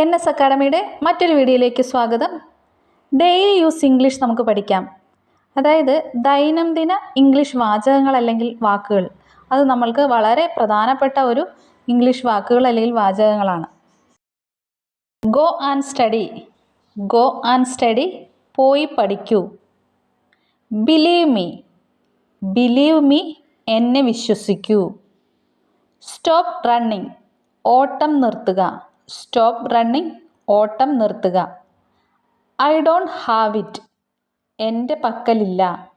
N S അക്കാഡമിയുടെ മറ്റൊരു വീഡിയോയിലേക്ക് സ്വാഗതം. ഡെയിലി യൂസ് ഇംഗ്ലീഷ് നമുക്ക് പഠിക്കാം. അതായത് ദൈനംദിന ഇംഗ്ലീഷ് വാചകങ്ങൾ അല്ലെങ്കിൽ വാക്കുകൾ. അത് നമ്മൾക്ക് വളരെ പ്രധാനപ്പെട്ട ഒരു ഇംഗ്ലീഷ് വാക്കുകൾ അല്ലെങ്കിൽ വാചകങ്ങളാണ്. Go and study go and study പോയി പഠിക്കൂ. ബിലീവ് മീ ബിലീവ് മീ എന്നെ വിശ്വസിക്കൂ. സ്റ്റോപ്പ് റണ്ണിങ് ഓട്ടം നിർത്തുക. സ്റ്റോപ്പ് റണ്ണിങ് ഓട്ടം നിർത്തുക. ഐ ഡോണ്ട് ഹാവ് ഇറ്റ് എന്റെ പക്കലില്ല.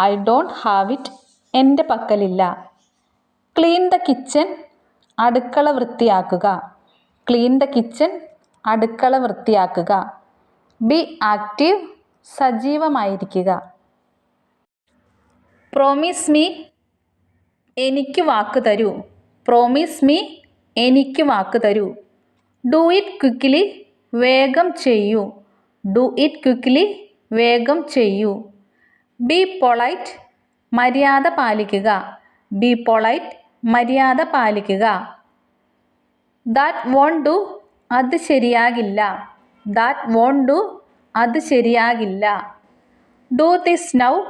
ഐ ഡോണ്ട് ഹാവ് ഇറ്റ് എന്റെ പക്കലില്ല. ക്ലീൻ ദ കിച്ചൺ അടുക്കള വൃത്തിയാക്കുക. ക്ലീൻ ദ കിച്ചൺ അടുക്കള വൃത്തിയാക്കുക. ബി ആക്റ്റീവ് സജീവമായിരിക്കുക. പ്രോമിസ് മീ എനിക്ക് വാക്ക് തരൂ. പ്രോമിസ് മീ എനിക്ക് വാക്ക് തരൂ. ഡു ഇറ്റ് ക്വിക്ക്ലി വേഗം ചെയ്യൂ. ഡു ഇറ്റ് ക്വിക്ക്ലി വേഗം ചെയ്യൂ. ബി പൊളൈറ്റ് മര്യാദ പാലിക്കുക. ബി പൊളൈറ്റ് മര്യാദ പാലിക്കുക. ദാറ്റ് വോൺ ഡു അത് ശരിയാകില്ല. ദാറ്റ് വോൺ ഡു അത് ശരിയാകില്ല. ഡു ദിസ് നൗ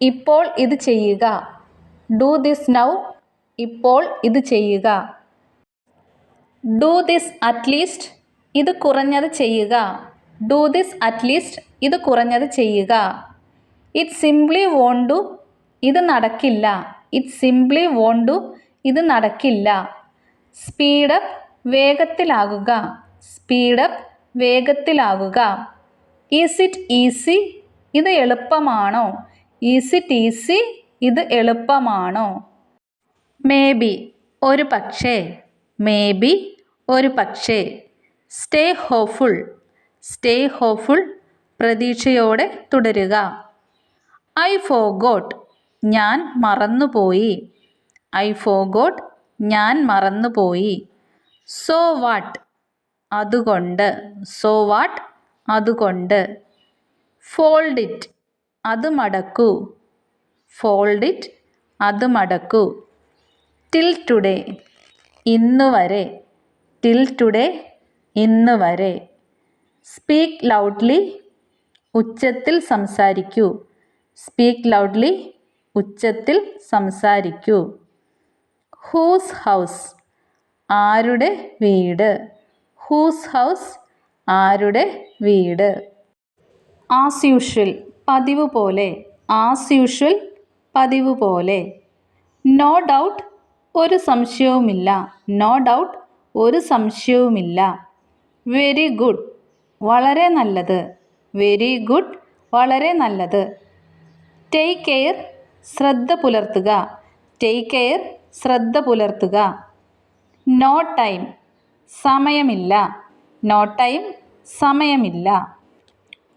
ഇപ്പോൾ ഇത് ചെയ്യുക. ഡു ദിസ് നൗ ഇപ്പോൾ ഇത് ചെയ്യുക. ഡു ദിസ് അറ്റ്ലീസ്റ്റ് ഇത് കുറഞ്ഞത് ചെയ്യുക. ഡു ദിസ് അറ്റ്ലീസ്റ്റ് ഇത് കുറഞ്ഞത് ചെയ്യുക. ഇറ്റ് സിംപ്ലി വോണ്ടു ഇത് നടക്കില്ല. ഇറ്റ് സിംപ്ലി വോണ്ടു ഇത് നടക്കില്ല. സ്പീഡപ്പ് വേഗത്തിലാകുക. സ്പീഡപ്പ് വേഗത്തിലാകുക. ഈസ് ഇറ്റ് ഈസി ഇത് എളുപ്പമാണോ? ഈസ് ഇറ്റ് ഈസി ഇത് എളുപ്പമാണോ? മേ ബി ഒരു പക്ഷേ. മേ ബി ഒരു പക്ഷേ. സ്റ്റേ ഹോപ്പ്ഫുൾ സ്റ്റേ ഹോപ്പ്ഫുൾ പ്രതീക്ഷയോടെ തുടരുക. ഐ ഫോഗോട്ട് ഞാൻ മറന്നുപോയി. ഐ ഫോഗോട്ട് ഞാൻ മറന്നുപോയി. സോ വാട്ട് അതുകൊണ്ട്. സോ വാട്ട് അതുകൊണ്ട്. ഫോൾഡ് ഇറ്റ് അത് മടക്കൂ. ഫോൾഡ് ഇറ്റ് അത് മടക്കൂ. ടിൽ ടുഡേ ഇന്ന് വരെ. ടിൽ ടുഡേ ഇന്ന് വരെ. സ്പീക്ക് ലൗഡ്ലി ഉച്ചത്തിൽ സംസാരിക്കൂ. സ്പീക്ക് ലൗഡ്ലി ഉച്ചത്തിൽ സംസാരിക്കൂ. ഹൂസ് ഹൗസ് ആരുടെ വീട്? ഹൂസ് ഹൗസ് ആരുടെ വീട്? ആസ് യൂഷ്വൽ പതിവ് പോലെ. ആസ് യൂഷ്വൽ പതിവ് പോലെ. നോ ഡൗട്ട് ഒരു സംശയവുമില്ല. നോ ഡൗട്ട് ഒരു സംശയവുമില്ല. വെരി ഗുഡ് വളരെ നല്ലത്. വെരി ഗുഡ് വളരെ നല്ലത്. ടേക്ക് കെയർ ശ്രദ്ധ പുലർത്തുക. ടേക്ക് കെയർ ശ്രദ്ധ പുലർത്തുക. നോ ടൈം സമയമില്ല. നോ ടൈം സമയമില്ല.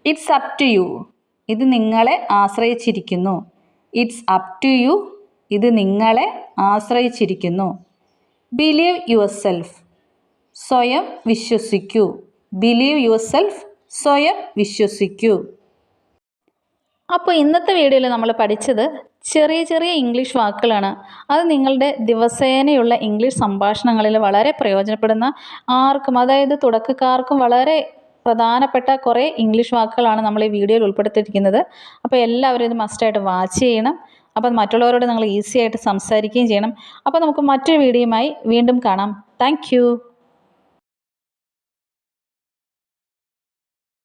ഇറ്റ്സ് അപ് ടു യു ഇത് നിങ്ങളെ ആശ്രയിച്ചിരിക്കുന്നു. ഇറ്റ്സ് അപ് ടു യു ഇത് നിങ്ങളെ ആശ്രയിച്ചിരിക്കുന്നു. ബിലീവ് യുവർ സെൽഫ് സ്വയം വിശ്വസിക്കൂ. ബിലീവ് യുവർ സെൽഫ് സ്വയം വിശ്വസിക്കൂ. അപ്പോൾ ഇന്നത്തെ വീഡിയോയിൽ നമ്മൾ പഠിച്ചത് ചെറിയ ചെറിയ ഇംഗ്ലീഷ് വാക്കുകളാണ്. അത് നിങ്ങളുടെ ദിവസേനയുള്ള ഇംഗ്ലീഷ് സംഭാഷണങ്ങളിൽ വളരെ പ്രയോജനപ്പെടുന്ന ആർക്കും അതായത് തുടക്കക്കാർക്കും വളരെ പ്രധാനപ്പെട്ട കുറേ ഇംഗ്ലീഷ് വാക്കുകളാണ് നമ്മൾ ഈ വീഡിയോയിൽ ഉൾപ്പെടുത്തിയിരിക്കുന്നത്. അപ്പോൾ എല്ലാവരും ഇത് മസ്റ്റായിട്ട് വാച്ച് ചെയ്യണം. അപ്പം മറ്റുള്ളവരോട് നിങ്ങൾ ഈസി ആയിട്ട് സംസാരിക്കുകയും ചെയ്യണം. അപ്പോൾ നമുക്ക് മറ്റൊരു വീഡിയോയുമായി വീണ്ടും കാണാം. താങ്ക്